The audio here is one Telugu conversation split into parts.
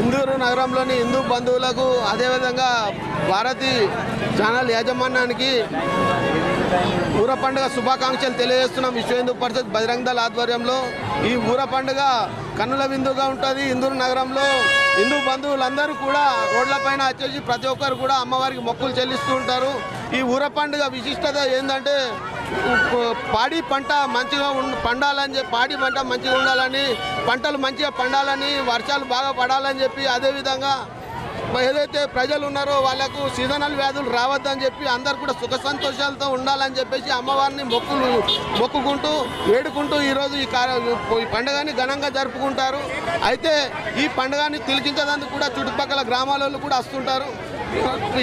ఇందూరు నగరంలోని హిందూ బంధువులకు అదేవిధంగా భారతి ఛానల్ యాజమాన్యానికి ఊర పండుగ శుభాకాంక్షలు తెలియజేస్తున్నాం విశ్వ హిందూ పరిషత్ బజరంగ దళ ఆధ్వర్యంలో. ఈ ఊర పండుగ కన్నుల విందుగా ఉంటుంది. ఇందూరు నగరంలో హిందూ బంధువులందరూ కూడా రోడ్లపైన వచ్చేసి ప్రతి ఒక్కరు కూడా అమ్మవారికి మొక్కులు చెల్లిస్తూ ఉంటారు. ఈ ఊర పండుగ విశిష్టత ఏంటంటే పాడి పంట మంచిగా పండాలని చెప్పి పాడి పంట మంచిగా ఉండాలని పంటలు మంచిగా పండాలని వర్షాలు బాగా పడాలని చెప్పి అదేవిధంగా ఏదైతే ప్రజలు ఉన్నారో వాళ్ళకు సీజనల్ వ్యాధులు రావద్దని చెప్పి అందరు కూడా సుఖ సంతోషాలతో ఉండాలని చెప్పేసి అమ్మవారిని మొక్కులు మొక్కుకుంటూ వేడుకుంటూ ఈరోజు ఈ ఈ పండుగని ఘనంగా జరుపుకుంటారు. అయితే ఈ పండుగని తిలకించడానికి కూడా చుట్టుపక్కల గ్రామాలలో కూడా వస్తుంటారు.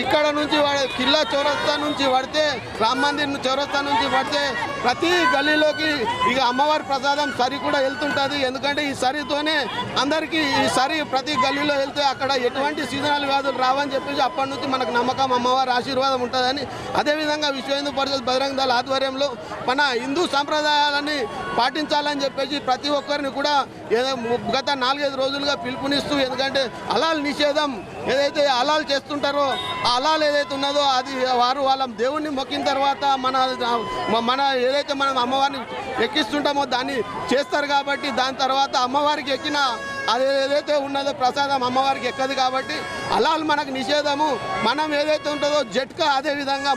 ఇక్కడ నుంచి వాడే కిల్లా చౌరస్తా నుంచి పడితే రామ్ మందిర్ చౌరస్తా నుంచి పడితే ప్రతి గల్లీలోకి ఇక అమ్మవారి ప్రసాదం సరి కూడా వెళ్తుంటుంది. ఎందుకంటే ఈ సరితోనే అందరికీ ఈ సరి ప్రతి గల్లీలో వెళ్తే అక్కడ ఎటువంటి సీజనల్ వ్యాధులు రావని చెప్పేసి అప్పటి నుంచి మనకు నమ్మకం అమ్మవారి ఆశీర్వాదం ఉంటుందని. అదేవిధంగా విశ్వ హిందూ పరిషత్ బజరంగ దళ ఆధ్వర్యంలో మన హిందూ సాంప్రదాయాలని పాటించాలని చెప్పేసి ప్రతి ఒక్కరిని కూడా ఏదో గత నాలుగైదు రోజులుగా పిలుపునిస్తూ ఎందుకంటే అలాల్ నిషేధం ఏదైతే అలాల్ చేస్తుంటారో ఆ అలాల్ ఏదైతే ఉన్నదో అది వారు వాళ్ళ దేవుణ్ణి మొక్కిన తర్వాత మన మన ఏదైతే మనం అమ్మవారిని ఎక్కిస్తుంటామో దాన్ని చేస్తారు కాబట్టి దాని తర్వాత అమ్మవారికి ఎక్కిన అది ఏదైతే ఉన్నదో ప్రసాదం అమ్మవారికి ఎక్కదు కాబట్టి అలాల్ మనకు నిషేధము. మనం ఏదైతే ఉంటుందో జట్కా అదే విధంగా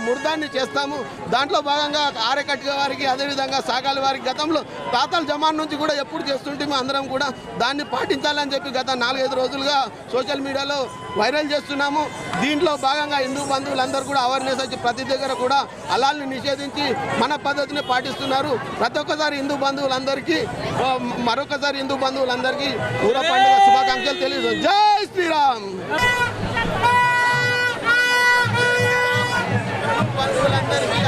చేస్తాము. దాంట్లో భాగంగా ఆరకట్టిన వారికి అదేవిధంగా సాగాలి వారికి గతంలో తాతల జమాన్ నుంచి కూడా ఎప్పుడు చేస్తుంటే అందరం కూడా దాన్ని పాటించాలని చెప్పి గత నాలుగైదు రోజులుగా సోషల్ మీడియాలో వైరల్ చేస్తున్నాము. దీంట్లో భాగంగా హిందూ బంధువులందరూ కూడా అవేర్నెస్ వచ్చి ప్రతి దగ్గర కూడా అలాల్ని నిషేధించి మన పద్ధతిని పాటిస్తున్నారు. ప్రతి ఒక్కసారి హిందూ బంధువులందరికీ మరొకసారి హిందూ బంధువులందరికీ ఊర పండుగ శుభాకాంక్షలు తెలియదు జై శ్రీరామ్! బంధువులందరికీ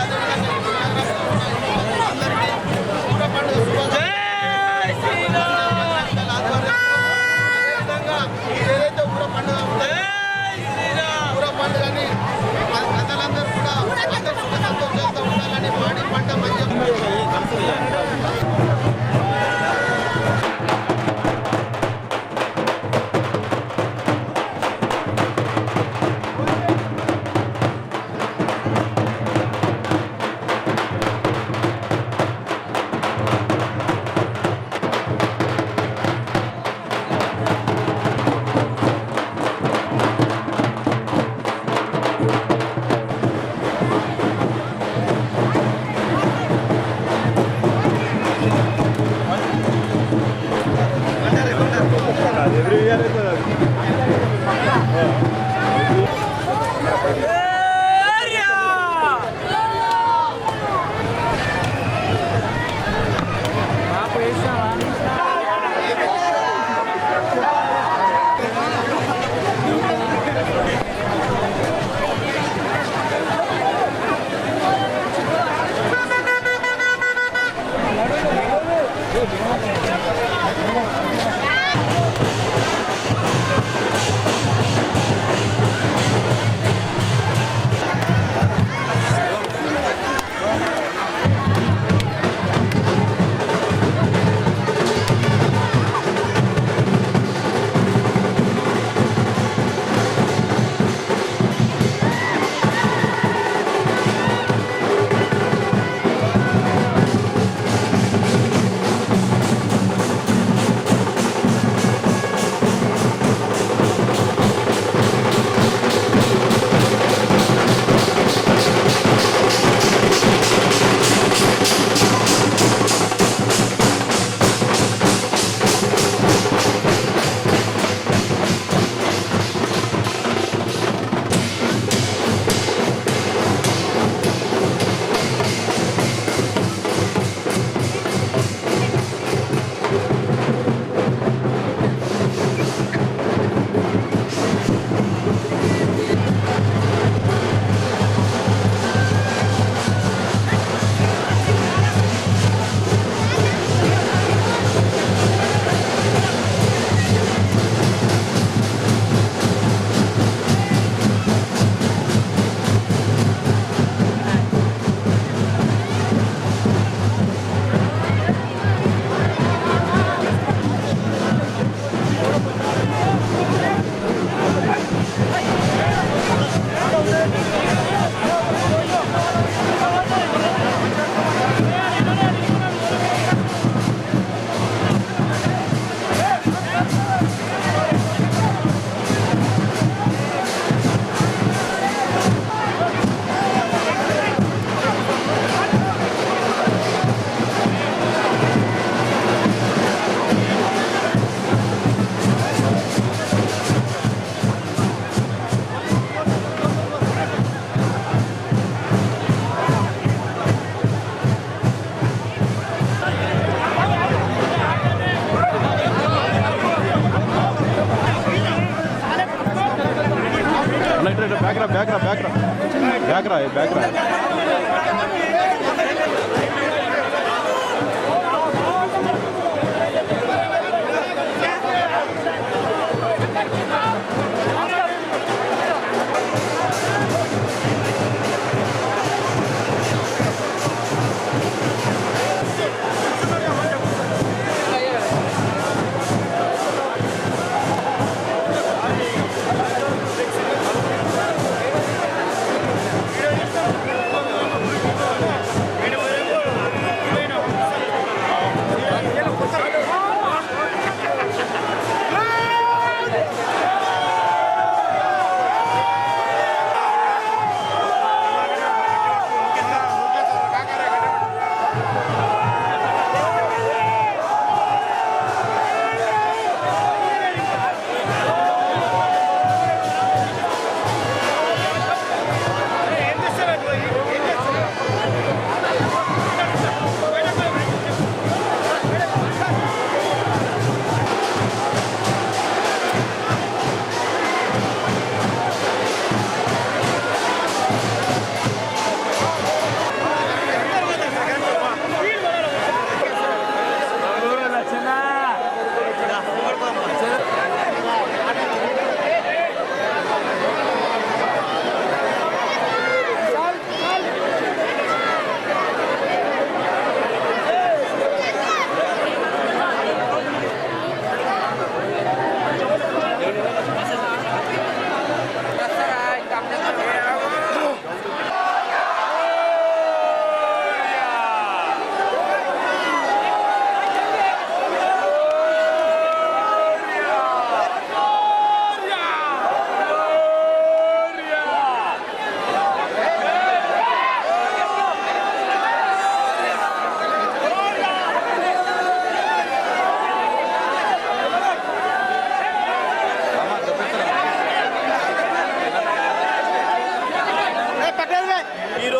deixa lá.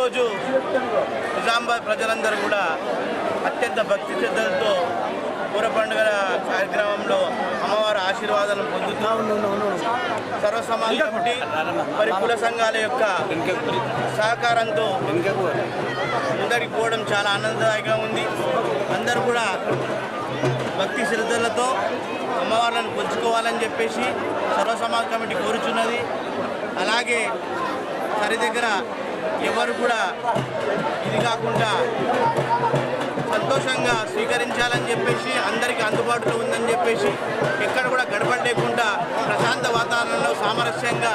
ఈరోజు నిజామాబాద్ ప్రజలందరూ కూడా అత్యంత భక్తి శ్రద్ధలతో పూర పండుగల కార్యక్రమంలో అమ్మవారి ఆశీర్వాదాలను పొందుతూ సర్వసమాజం కమిటీ మరి కుల సంఘాల యొక్క సహకారంతో ముందరికి పోవడం చాలా ఆనందదాయకంగా ఉంది. అందరూ కూడా భక్తి శ్రద్ధలతో అమ్మవార్లను పొంచుకోవాలని చెప్పేసి సర్వసమాజ కమిటీ కోరుచున్నది. అలాగే సరి దగ్గర ఎవరు కూడా ఇది కాకుండా సంతోషంగా స్వీకరించాలని చెప్పేసి అందరికీ అందుబాటులో ఉందని చెప్పేసి ఎక్కడ కూడా గడబడ లేకుండా ప్రశాంత వాతావరణంలో సామరస్యంగా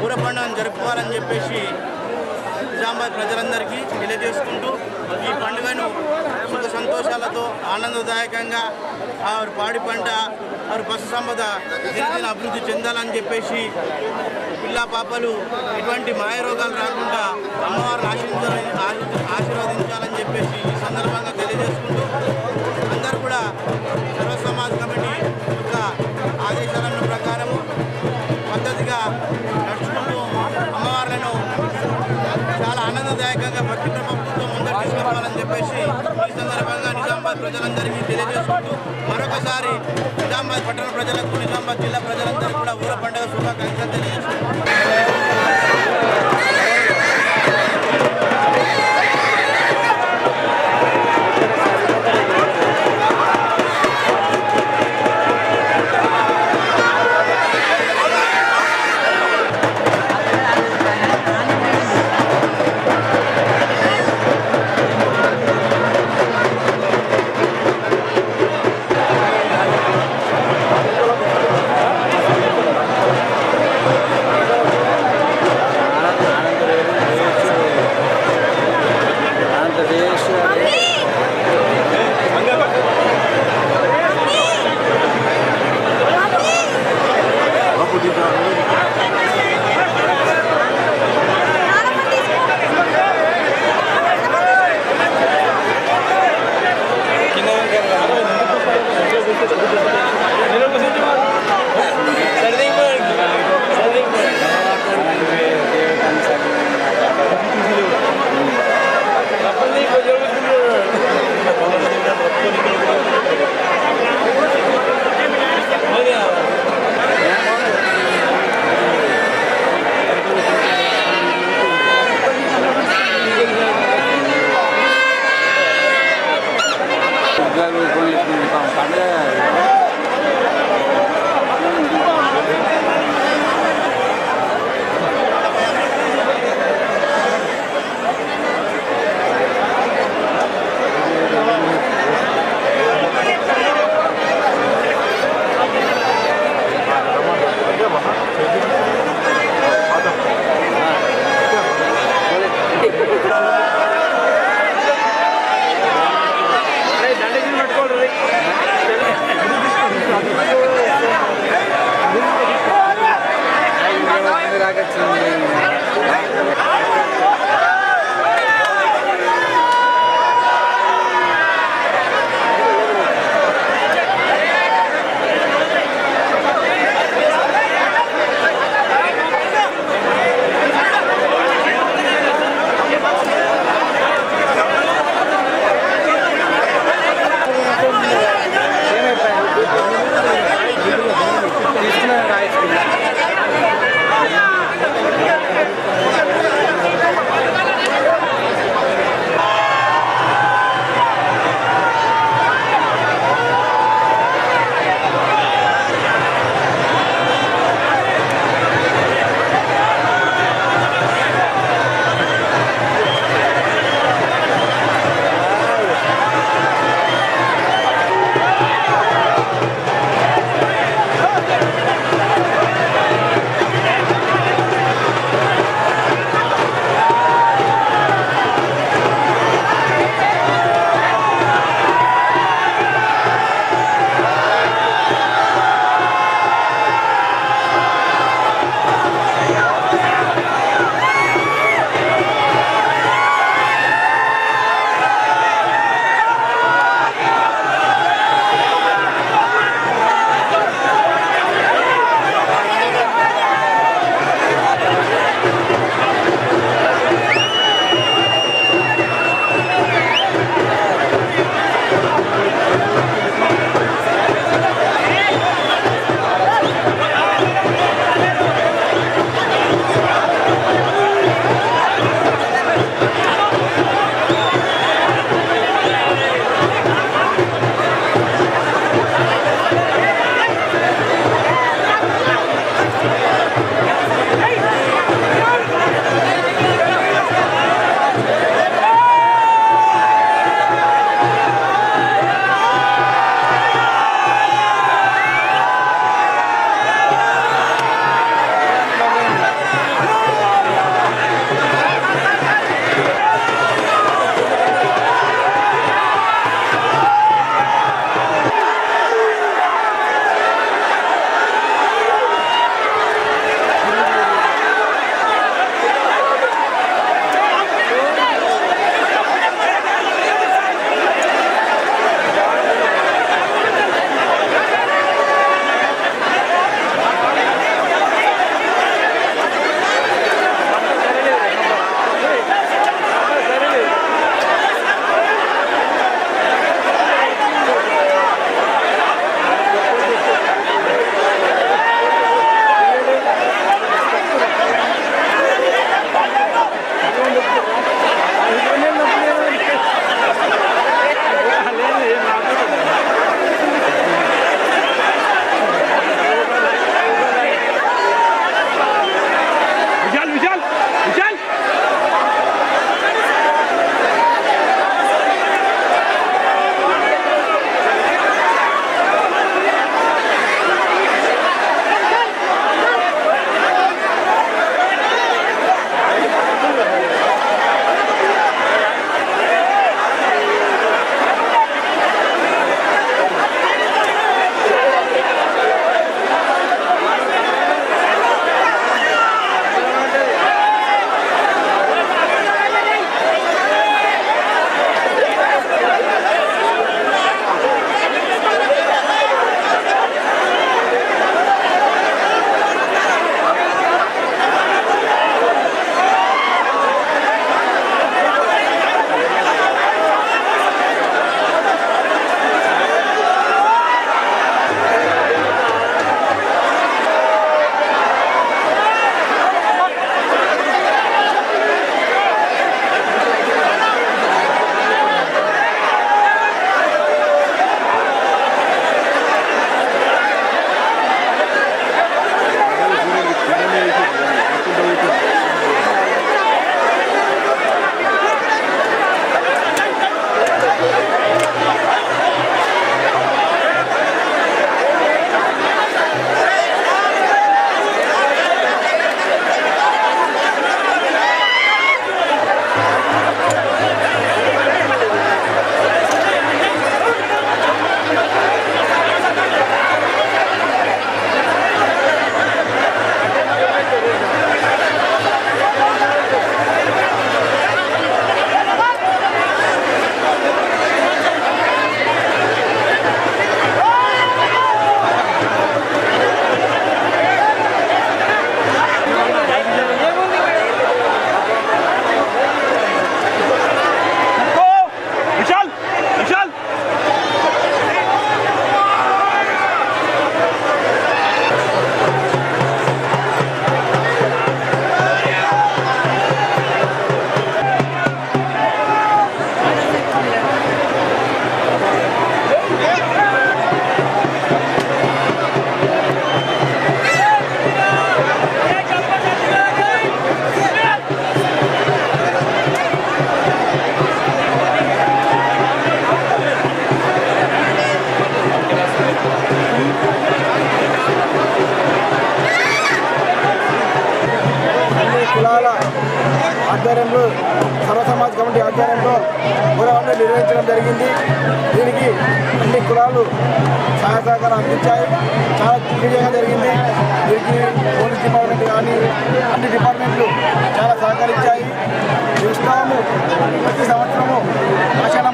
పూర పండుగను జరుపుకోవాలని చెప్పేసి నిజామాబాద్ ప్రజలందరికీ తెలియజేసుకుంటూ ఈ పండుగను సుఖ సంతోషాలతో ఆనందదాయకంగా ఆ పాడి పంట వారి పశు సంపద దినదిన అభివృద్ధి చెందాలని చెప్పేసి పిల్ల పాపలు ఎటువంటి మాయ రోగాలు రాకుండా అమ్మవారిని ఆశీర్వదించాలని చెప్పేసి ఈ సందర్భంగా తెలియజేసుకుంటూ ప్రజలందరికీ తెలియజేసుకుంటూ మరొకసారి నిజామాబాద్ పట్టణ ప్రజలకు నిజామాబాద్ జిల్లా ప్రజలందరికీ కూడా ఊర పండుగ శుభాకాంక్షలు తెలియజేసుకుంటూ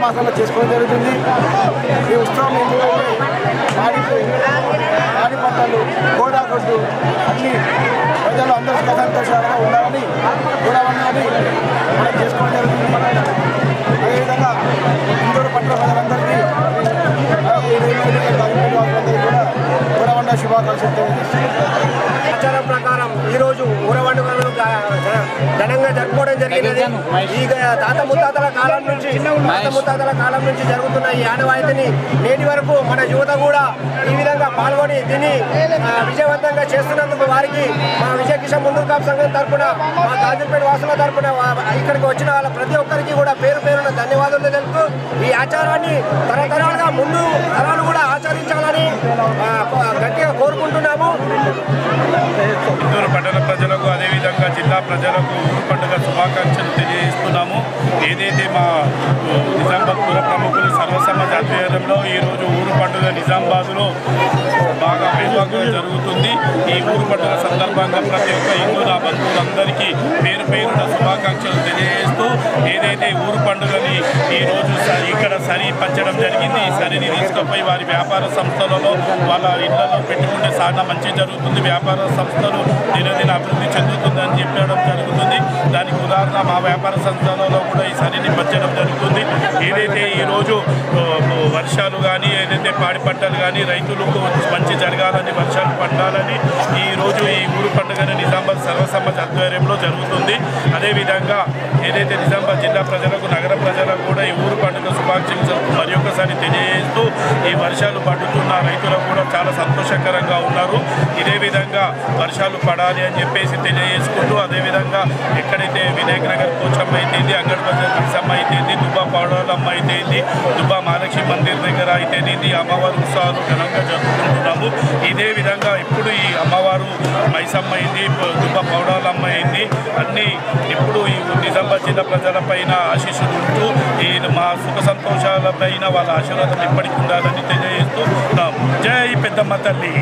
మాసంలో చేసుకోవడం జరుగుతుంది. ఈ ఉత్సవం ఎందుకంటే పాడి పాడి పంటలు గోడాకొడ్డు అన్ని ప్రజలు అందరూ సుఖ సంతోషాలుగా ఉండాలని చూడాలని మనం చేసుకోవడం జరుగుతుంది. అదేవిధంగా ఇందూరు పట్ల ప్రజలందరికీ అలాగే కూడా గోడవండ శుభాకాంక్షలు తెలియజేస్తున్నాను. ఆచారం ఈరోజు ఊరవండుకలు ఘనంగా జరుపుకోవడం జరిగినది. ఈ తాత ముత్తాతల కాలం నుంచి తాత ముత్తాతల కాలం నుంచి జరుగుతున్న ఈ ఆనవాయితీని నేటి వరకు మన యువత కూడా ఈ విధంగా పాల్గొని దీన్ని విజయవంతంగా చేస్తున్నందుకు వారికి మా విజయ కిషన్ ముందు కాపు సంఘం తరపున మా గాజుపేట వాసుల తరపున వా- ఇక్కడికి వచ్చిన వాళ్ళ ప్రతి ఒక్కరికి కూడా పేరు పేరున ధన్యవాదాలు తెలుపుతూ ఈ ఆచారాన్ని తరతరాలుగా ముందు తరాలు కోరుకుంటున్నాము. పట్టణ ప్రజలకు అదే జిల్లా ప్రజలకు ఊరు పండుగ శుభాకాంక్షలు తెలియజేస్తున్నాము. ఏదైతే మా నిజామాబాద్ పుర ప్రముఖులు సర్వసమాజ ఆధ్వర్యంలో ఈరోజు ఊరు పండుగ నిజామాబాద్లో బాగా వైభవంగా జరుగుతుంది. ఈ ఊరు పండుగ సందర్భంగా ప్రతి ఒక్క హిందూ నా బంధువులందరికీ పేరు పేరున శుభాకాంక్షలు తెలియజేస్తూ ఏదైతే ఊరు పండుగని ఈరోజు ఇక్కడ సరి పంచడం జరిగింది ఈ సరిని తీసుకుపోయి వారి వ్యాపార సంస్థలలో వాళ్ళ ఇళ్ళలో పెట్టుకుంటే చాలా మంచి జరుగుతుంది. వ్యాపార సంస్థలు దినదిన అభివృద్ధి చెందుతుందని పెట్టడం జరుగుతుంది. దానికి ఉదాహరణ మా వ్యాపార సంస్థలలో కూడా ఈ సరిని పచ్చడం జరుగుతుంది. ఏదైతే ఈరోజు వర్షాలు కానీ ఏదైతే పాడి పంటలు కానీ రైతులకు మంచి జరగాలని వర్షాలు పట్టాలని ఈ రోజు ఈ ఊరు పండుగను నిజామాబాద్ సర్వసమాజ ఆధ్వర్యంలో జరుగుతుంది. అదేవిధంగా ఏదైతే నిజామాబాద్ జిల్లా ప్రజలకు నగర శుభాకాంక్షలు మరి ఒకసారి తెలియజేస్తూ ఈ వర్షాలు పడుతున్న రైతులకు కూడా చాలా సంతోషకరంగా ఉన్నారు. ఇదే విధంగా వర్షాలు పడాలి అని చెప్పేసి తెలియజేసుకుంటూ అదేవిధంగా ఎక్కడైతే వినాయక నగర్ కోచమ్మ అయితేంది అంగడి బజార్ మిసమ్మ అయితేంది దుబ్బా దుబ్బా మహాలక్ష్మి మందిర్ దగ్గర అయితేనేది అమ్మవారి ఉత్సవాలు ఘనంగా జరుపుకుంటున్నాము. ఇదే విధంగా ఇప్పుడు ఈ అమ్మవారు మైసమ్మ అయింది దుబ్బ పౌడాలమ్మ అయింది. అన్నీ ఇప్పుడు ఈ నిజామాబాద్ జిల్లా ప్రజలపైన ఆశీస్సులు ఉంటూ ఈ మా సుఖ సంతోషాలపైన వాళ్ళ ఆశీర్వాదం ఇప్పటికి ఉండాలని తెలియజేస్తూ జై పెద్దమ్మ తల్లి.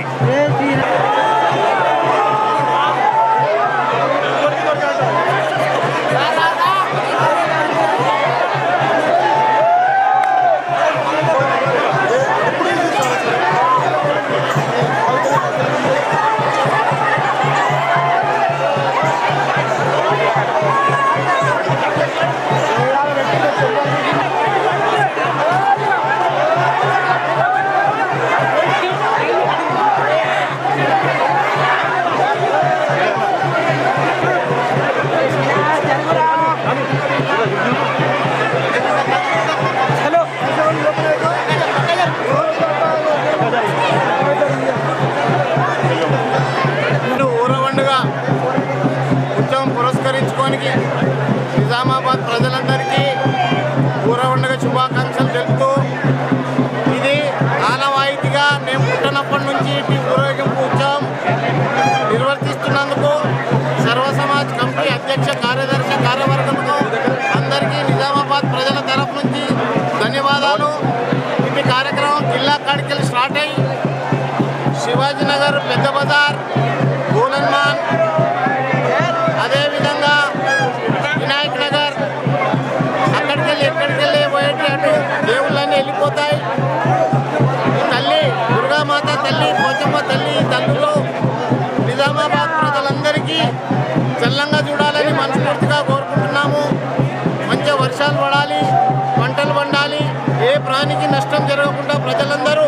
ప్రజలందరూ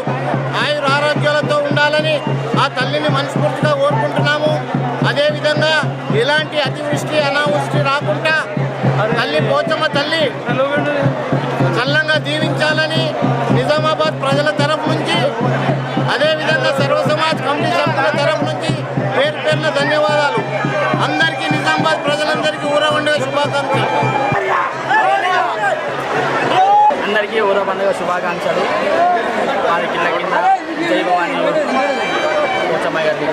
ఆయుర ఆరోగ్యాలతో ఉండాలని ఆ తల్లిని మనస్ఫూర్తిగా కోరుకుంటున్నాము. అదేవిధంగా ఎలాంటి అతివృష్టి అనావృష్టి రాకుండా తల్లి పోచమ్మ తల్లి చల్లంగా దీవించాలని నిజామాబాద్ ప్రజల పండుగ శుభాకాంక్షలు. వారి కింద కింద జై భవానీ కూర్చమ్మ గారి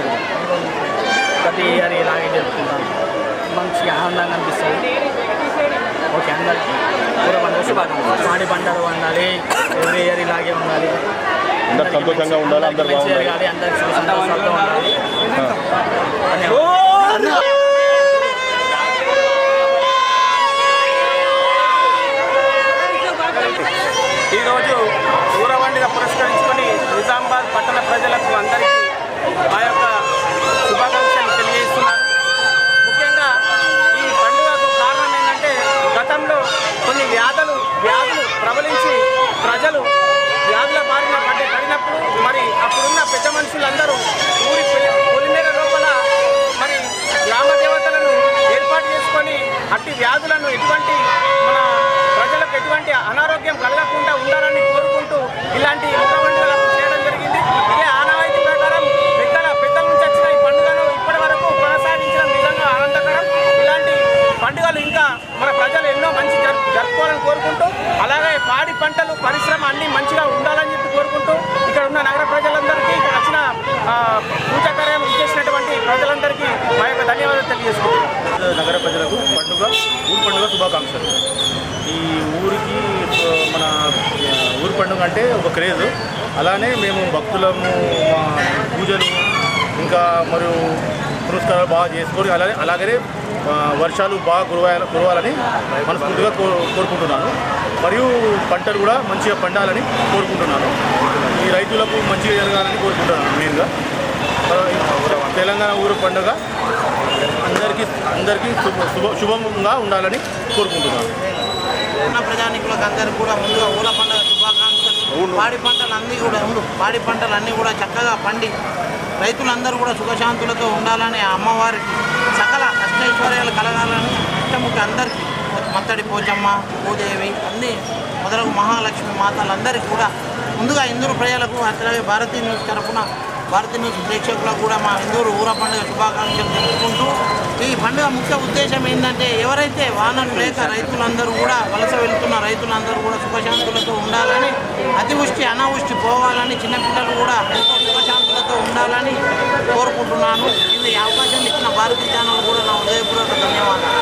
ప్రతి ఇయర్ ఇలాగే జరుపుకుంటాం. మంచి ఆనందంగా అనిపిస్తుంది. ఓకే అందరికీ ఊర పండుగ శుభాకాంక్షలు. పాడి పంటలు ఉండాలి ఎవ్రీ ఇయర్ ఇలాగే ఉండాలి. అందరు సంతోషంగా ఉండాలి అందరు బాగుండాలి. అందరికి సుఖ సంతోషాలతో ఉండాలి ధన్యవాదాలు ఈరోజు ఊరవండిగా పురస్కరించుకొని నిజామాబాద్ పట్టణ ప్రజలకు అందరికీ మా యొక్క శుభాకాంక్షలు తెలియజేస్తున్నాను ముఖ్యంగా ఈ పండుగకు కారణం ఏంటంటే గతంలో కొన్ని వ్యాధులు వ్యాధులు ప్రబలించి ప్రజలు వ్యాధుల బారిన పడ్డ పడినప్పుడు మరి అప్పుడున్న పెద్ద మనుషులందరూ ఊరి పొలి- పొలిమేర లోపల మరి గ్రామ దేవతలను ఏర్పాటు చేసుకొని అట్టి వ్యాధులను ఎటువంటి మన ప్రజలకు ఎటువంటి అనారోగ్యం కలగకుండా ఉండాలని కోరుకుంటూ ఇలాంటి ఊరవండుగలకు చేయడం జరిగింది ఇదే ఆనవాయితీ ప్రకారం పెద్దల పెద్దల నుంచి వచ్చిన ఈ పండుగను ఇప్పటి వరకు కొనసాగించడం నిజంగా ఆనందకరం ఇలాంటి పండుగలు ఇంకా మన ప్రజలు ఎన్నో మంచి జరుపు జరుపుకోవాలని కోరుకుంటూ అలాగే పాడి పంటలు పరిశ్రమ అన్ని మంచిగా ఉండాలని చెప్పి కోరుకుంటూ ఇక్కడ ఉన్న నగర ప్రజలందరికీ ఇక్కడ వచ్చిన పూజా కార్యం చేసినటువంటి ప్రజలందరికీ మా యొక్క ధన్యవాదాలు తెలియజేసుకుంటున్నాం నగర ప్రజలకు పండుగ ఊరు పండుగ శుభాకాంక్షలు. ఈ ఊరికి మన ఊరు పండుగ అంటే ఒక క్రేజ్. అలానే మేము భక్తులము పూజలు ఇంకా మరియు పురస్కారాలు బాగా చేసుకొని అలానే అలాగనే వర్షాలు బాగా కురవాల కురవాలని మనస్ఫూర్తిగా కో కోరుకుంటున్నాను. మరియు పంటలు కూడా మంచిగా పండాలని కోరుకుంటున్నాను. ఈ రైతులకు మంచిగా జరగాలని కోరుకుంటున్నాను మెయిన్గా. తెలంగాణ ఊరు పండుగ అందరికీ అందరికీ శుభ శుభ శుభంగా ఉండాలని కోరుకుంటున్నాను. ఉన్న ప్రజానికులకు అందరికీ కూడా ముందుగా ఊర పండుగ శుభాకాంక్షలు. పాడి పంటలు అన్నీ కూడా ఉండు పాడి పంటలు అన్నీ కూడా చక్కగా పండి. రైతులందరూ కూడా సుఖశాంతులతో ఉండాలని అమ్మవారికి సకల అష్టైశ్వర్యాలు కలగాలని ఇష్టముఖి అందరికీ మత్తడి పోచమ్మ భూదేవి అన్నీ మొదలగు మహాలక్ష్మి మాతలందరికీ కూడా ముందుగా ఇందూరు ప్రజలకు అట్లాగే భారతీయ న్యూస్ తరఫున భారతీయ న్యూస్ ప్రేక్షకులకు కూడా మా ఇందూరు ఊర పండుగ శుభాకాంక్షలు తెలుపుకుంటూ ఈ పండుగ ముఖ్య ఉద్దేశం ఏంటంటే ఎవరైతే వానలు లేక రైతులందరూ కూడా వలస వెళ్తున్న రైతులందరూ కూడా సుఖశాంతులతో ఉండాలని అతివృష్టి అనావృష్టి పోవాలని చిన్నపిల్లలు కూడా ఎంతో సుఖశాంతులతో ఉండాలని కోరుకుంటున్నాను. ఇది అవకాశం ఇచ్చిన భారతీయ ఛానల్ కూడా నా హృదయపూర్వక ధన్యవాదాలు.